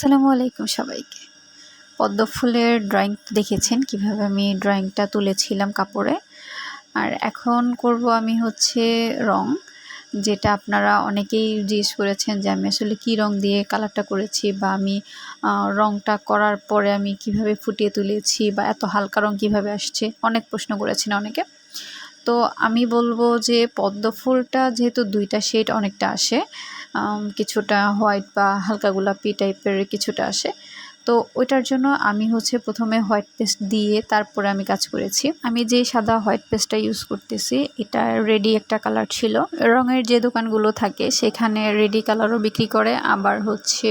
আসসালামু আলাইকুম সবাইকে। পদ্ম ফুলের ড্রয়িং দেখেছেন? কীভাবে আমি ড্রয়িংটা তুলেছিলাম কাপড়ে? আর এখন করব আমি হচ্ছে রং, যেটা আপনারা অনেকেই জিজ্ঞেস করেছেন যে আমি আসলে কী রং দিয়ে কালারটা করেছি বা আমি রংটা করার পরে আমি কীভাবে ফুটিয়ে তুলেছি বা এত হালকা রং কীভাবে আসছে? অনেক প্রশ্ন করেছেন অনেকে। তো আমি বলব যে পদ্ম ফুলটা যেহেতু দুইটা শেড অনেকটা আসে কিছুটা হোয়াইট বা হালকা গোলাপি টাইপের কিছুটা আসে। তো ওইটার জন্য আমি হচ্ছে প্রথমে হোয়াইট পেস্ট দিয়ে তারপরে আমি কাজ করেছি। আমি যে সাদা হোয়াইট পেস্টটা ইউজ করতেছি, এটা রেডি একটা কালার ছিল। রঙের যে দোকানগুলো থাকে, সেখানে রেডি কালারও বিক্রি করে, আবার হচ্ছে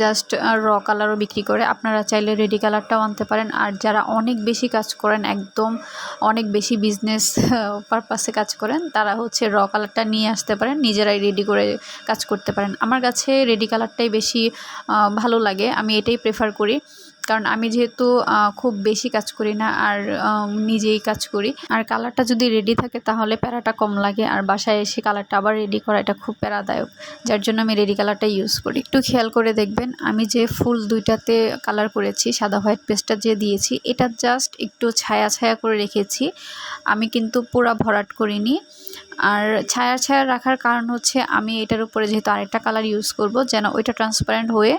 জাস্ট র কালারও বিক্রি করে। আপনারা চাইলে রেডি কালারটাও আনতে পারেন। আর যারা অনেক বেশি কাজ করেন, একদম অনেক বেশি বিজনেস পারপাসে কাজ করেন, তারা হচ্ছে র কালারটা নিয়ে আসতে পারেন, নিজেরাই রেডি করে কাজ করতে পারেন। আমার কাছে রেডি কালারটাই বেশি ভালো লাগে। আমি এটাই প্রেফার করি। কারণ আমি যেহেতু খুব বেশি কাজ করি না আর নিজেই কাজ করি। আর কালারটা যদি রেডি থাকে তাহলে প্যারাটা কম লাগে। আর বাসায় এসে কালারটা আবার রেডি করা এটা খুব প্যারাদায়ক। যার জন্য আমি রেডি কালারটা ইউজ করি। একটু খেয়াল করে দেখবেন, আমি যে ফুল দুইটাতে কালার করেছি, সাদা হোয়াইট পেস্টটা যে দিয়েছি, এটা জাস্ট একটু ছায়া ছায়া করে রেখেছি। আমি কিন্তু পুরা ভরাট করিনি। আর ছায়া ছায়া রাখার কারণ হচ্ছে আমি এটার উপরে যেহেতু আরেকটা কালার ইউজ করব, যেন ওইটা ট্রান্সপারেন্ট হয়ে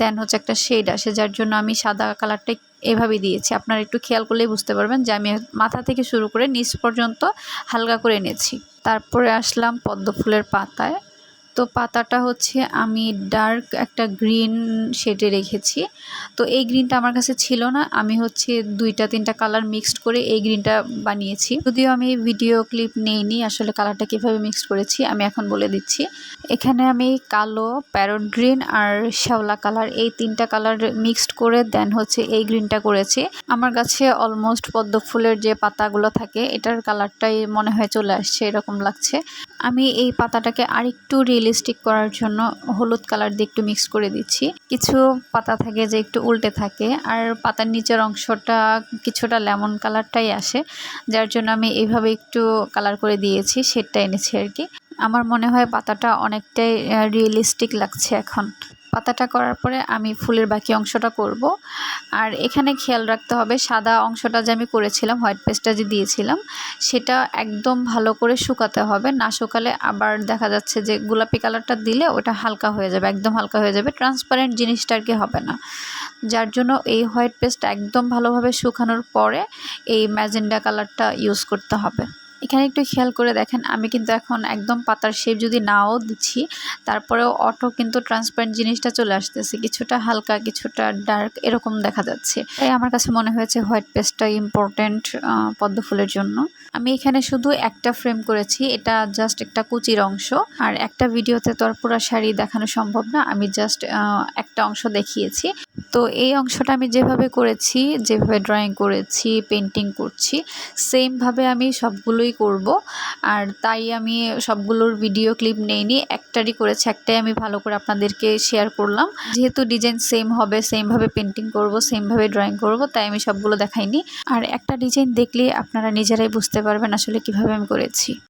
দেন হচ্ছে একটা শেড আসে, যার জন্য আমি সাদা কালারটা এভাবে দিয়েছি। আপনারা একটু খেয়াল করলেই বুঝতে পারবেন যে আমি মাথা থেকে শুরু করে নিচ পর্যন্ত হালকা করে এনেছি। তারপরে আসলাম পদ্ম ফুলের পাতায়। তো পাতাটা হচ্ছে আমি ডার্ক একটা গ্রিন শেডে রেখেছি। তো এই গ্রিনটা আমার কাছে ছিল না, আমি হচ্ছে দুইটা তিনটা কালার মিক্সড করে এই গ্রিনটা বানিয়েছি। যদিও আমি ভিডিও ক্লিপ নেইনি, আসলে কালারটা কীভাবে মিক্সড করেছি আমি এখন বলে দিচ্ছি। এখানে আমি কালো প্যারট গ্রিন আর শ্যাওলা কালার এই তিনটা কালার মিক্সড করে দেন হচ্ছে এই গ্রিনটা করেছি। আমার কাছে অলমোস্ট পদ্ম ফুলের যে পাতাগুলো থাকে, এটার কালারটাই মনে হয় চলে আসছে, এরকম লাগছে। আমি এই পাতাটাকে আরেকটু রিয়েলিস্টিক করার জন্য হলুদ কালার দিয়ে একটু মিক্স করে দিচ্ছি। কিছু পাতা থাকে যে একটু উল্টে থাকে, আর পাতার নিচের অংশটা কিছুটা লেমন কালারটাই আসে, যার জন্য আমি এইভাবে একটু কালার করে দিয়েছি সেটটা এনেছি আর কি। আমার মনে হয় পাতাটা অনেকটাই রিয়েলিস্টিক লাগছে এখন। পাতাটা করার পরে আমি ফুলের বাকি অংশটা করব। আর এখানে খেয়াল রাখতে হবে সাদা অংশটা যে আমি করেছিলাম, হোয়াইট পেস্টটা যে দিয়েছিলাম, সেটা একদম ভালো করে শুকাতে হবে। না শুকালে আবার দেখা যাচ্ছে যে গোলাপি কালারটা দিলে ওটা হালকা হয়ে যাবে, একদম হালকা হয়ে যাবে। ট্রান্সপারেন্ট জিনিসটা আর কি হবে না। যার জন্য এই হোয়াইট পেস্টটা একদম ভালোভাবে শুকানোর পরে এই ম্যাজেন্ডা কালারটা ইউজ করতে হবে। এখানে একটু খেয়াল করে দেখেন, আমি কিন্তু এখন একদম পাতার শেপ যদি নাও দিচ্ছি, তারপরেও অটো কিন্তু ট্রান্সপারেন্ট জিনিসটা চলে আসতেছে। কিছুটা হালকা, কিছুটা ডার্ক এরকম দেখা যাচ্ছে। তাই আমার কাছে মনে হয়েছে হোয়াইট পেস্টটা ইম্পর্টেন্ট পদ্ম ফুলের জন্য। আমি এখানে শুধু একটা ফ্রেম করেছি, এটা জাস্ট একটা কুচির অংশ। আর একটা ভিডিওতে তো আর পুরো শাড়ি দেখানো সম্ভব না, আমি জাস্ট একটা অংশ দেখিয়েছি। তো এই অংশটা আমি যেভাবে করেছি, যেভাবে ড্রয়িং করেছি পেন্টিং করছি সেমভাবে আমি সবগুলোই করব। আর তাই আমি সবগুলোর ভিডিও ক্লিপ নেইনি, একটারই করেছি, একটাই আমি ভালো করে আপনাদেরকে শেয়ার করলাম। যেহেতু ডিজাইন সেম হবে সেমভাবে পেন্টিং করব সেমভাবে ড্রয়িং করব, তাই আমি সবগুলো দেখাইনি। আর একটা ডিজাইন দেখলে আপনারা নিজেরাই বুঝতে পারবেন আসলে কীভাবে আমি করেছি।